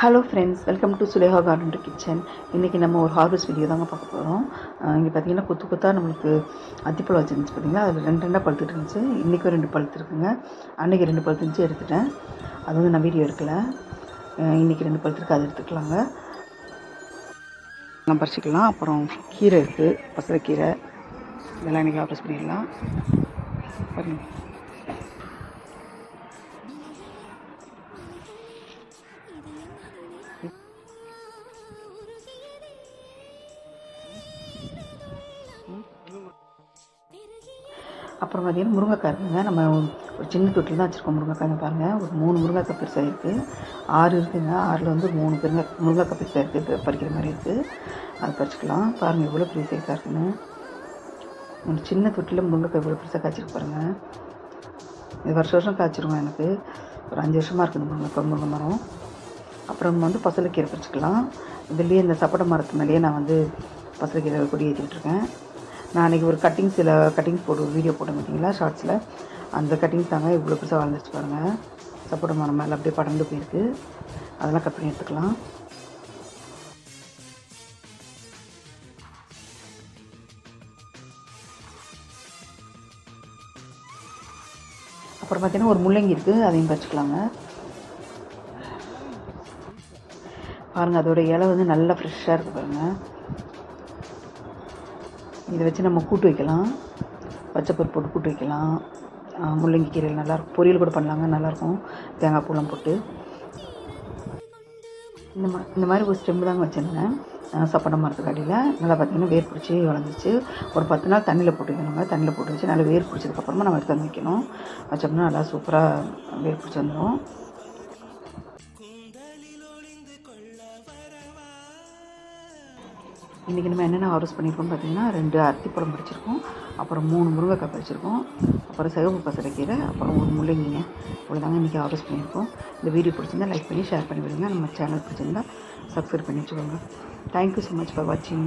Hello friends welcome to Sulekha garden kitchen இன்றைக்கி நம்ம ஒரு ஹார்வெஸ்ட் வீடியோ தாங்க பார்க்க போகிறோம் இங்கே பார்த்தீங்கன்னா கொத்து கொத்தாக நம்மளுக்கு அத்திப்பழம் வச்சுருந்துச்சு பார்த்தீங்களா அதில் ரெண்டு ரெண்டாக பழுத்துட்டு இருந்துச்சு. இன்றைக்கும் ரெண்டு பழுத்து இருக்குங்க. அன்றைக்கி ரெண்டு பழுத்து இருந்துச்சு எடுத்துட்டேன். அது வந்து நான் வீடியோ எடுக்கலை. இன்றைக்கி ரெண்டு பழுத்து இருக்குது அது எடுத்துக்கலாங்க. நம்ம பறிச்சிக்கலாம். அப்புறம் கீரை இருக்குது பசலைக்கீரை இதெல்லாம் இன்றைக்கி ஹார்வெஸ்ட் பண்ணிடலாம். பாருங்கள் அப்புறம் பார்த்தீங்கன்னா முருங்கைக்காய் இருக்குங்க நம்ம ஒரு சின்ன தொட்டில் தான் வச்சுருக்கோம் முருங்கைக்காய் பாருங்கள் ஒரு மூணு முருங்கைக்காய் பெருசாக இருக்குது ஆறு இருக்குதுங்க ஆறில் வந்து மூணு பெருங்க முருங்கைக்காய் பெருசாக இருக்குது பறிக்கிற மாதிரி இருக்குது அது பறிச்சிக்கலாம். பாருங்கள் எவ்வளோ பெரிய சைஸாக இருக்குன்னு. ஒரு சின்ன தொட்டியில் முருங்கைக்காய் இவ்வளோ பெருசாக காய்ச்சிருக்கு பாருங்கள் இது வருஷம் வருஷம் காய்ச்சிருவோம் எனக்கு. ஒரு அஞ்சு வருஷமாக இருக்குது முருங்கைக்காய் முருங்கை மரம். அப்புறம் வந்து பசலைக்கீரை பறிச்சிக்கலாம். இதுலேயே இந்த சப்போட்டா மரத்து மேலேயே நான் வந்து பசலைக்கீரை கொடி ஏற்றிக்கிட்டுருக்கேன் நான் அன்றைக்கி ஒரு கட்டிங்ஸில் கட்டிங்ஸ் போட்டு ஒரு வீடியோ போட்டேன் பார்த்தீங்களா ஷார்ட்ஸில் அந்த கட்டிங்ஸ் தாங்க இவ்வளோ பெருசாக வளர்ந்துருச்சு பாருங்கள் சப்போட்டா மரம் மேலே அப்படியே படர்ந்து போயிருக்கு. அதெல்லாம் கட் பண்ணி எடுத்துக்கலாம். அப்புறம் பார்த்தீங்கன்னா ஒரு முள்ளங்கி இருக்குது அதையும் பறிச்சுக்கலாங்க. பாருங்கள் அதோட இலை வந்து நல்லா ஃப்ரெஷ்ஷாக இருக்குது பாருங்கள் இதை வச்சு நம்ம கூட்டு வைக்கலாம். பச்சைப்பருப்பு போட்டு கூட்டு வைக்கலாம். முள்ளங்கி கீரையில் நல்லாயிருக்கும். பொரியல் கூட பண்ணலாங்க நல்லாயிருக்கும். தேங்காய் பூலாம் போட்டு. இந்த மா இந்த மாதிரி ஒரு ஸ்டெம்பு தாங்க வச்சுருந்தேன். சப்போட்டா மரத்துக்கு அடியில். நல்லா பார்த்தீங்கன்னா வேர் பிடிச்சி வளர்ந்துச்சு. ஒரு பத்து நாள் தண்ணியில் போட்டு வைக்கணுங்க. தண்ணியில் போட்டு வச்சு நல்லா வேர் பிடிச்சதுக்கப்புறமா நம்ம எடுத்து வந்து வைக்கணும். வச்சோம்னா நல்லா சூப்பராக வேர் பிடிச்சி வந்துடும் இன்றைக்கி நம்ம என்னென்ன ஹார்வெஸ்ட் பண்ணியிருக்கோம் பார்த்தீங்கன்னா ரெண்டு அத்திப்பழம் பறிச்சிருக்கோம் அப்புறம் மூணு முருங்கைக்காய் பறிச்சிருக்கோம் அப்புறம் சிவப்பு பசலைக்கீரை அப்புறம் ஒரு முள்ளங்கிங்க. இவ்வளோதாங்க இன்றைக்கி ஹார்வெஸ்ட் பண்ணியிருக்கோம் இந்த வீடியோ பிடிச்சிருந்தா லைக் பண்ணி ஷேர் பண்ணி விடுங்க. நம்ம சேனல் பிடிச்சிருந்தா சப்ஸ்கிரைப் பண்ணி வச்சுக்கோங்க. தேங்க்யூ ஸோ மச் ஃபார் வாட்சிங்